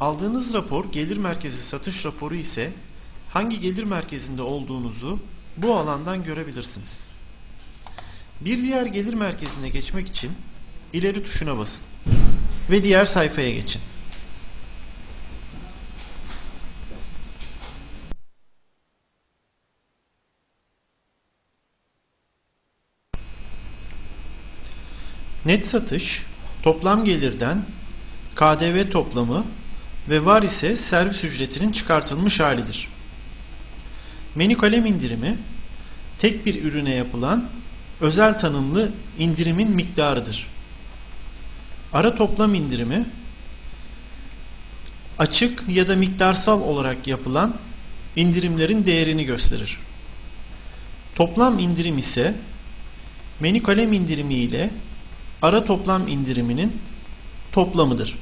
Aldığınız rapor gelir merkezi satış raporu ise hangi gelir merkezinde olduğunuzu bu alandan görebilirsiniz. Bir diğer gelir merkezine geçmek için ileri tuşuna basın ve diğer sayfaya geçin. Net satış toplam gelirden KDV toplamı ve var ise servis ücretinin çıkartılmış halidir. Menü kalem indirimi tek bir ürüne yapılan özel tanımlı indirimin miktarıdır. Ara toplam indirimi açık ya da miktarsal olarak yapılan indirimlerin değerini gösterir. Toplam indirim ise menü kalem indirimi ile ara toplam indiriminin toplamıdır.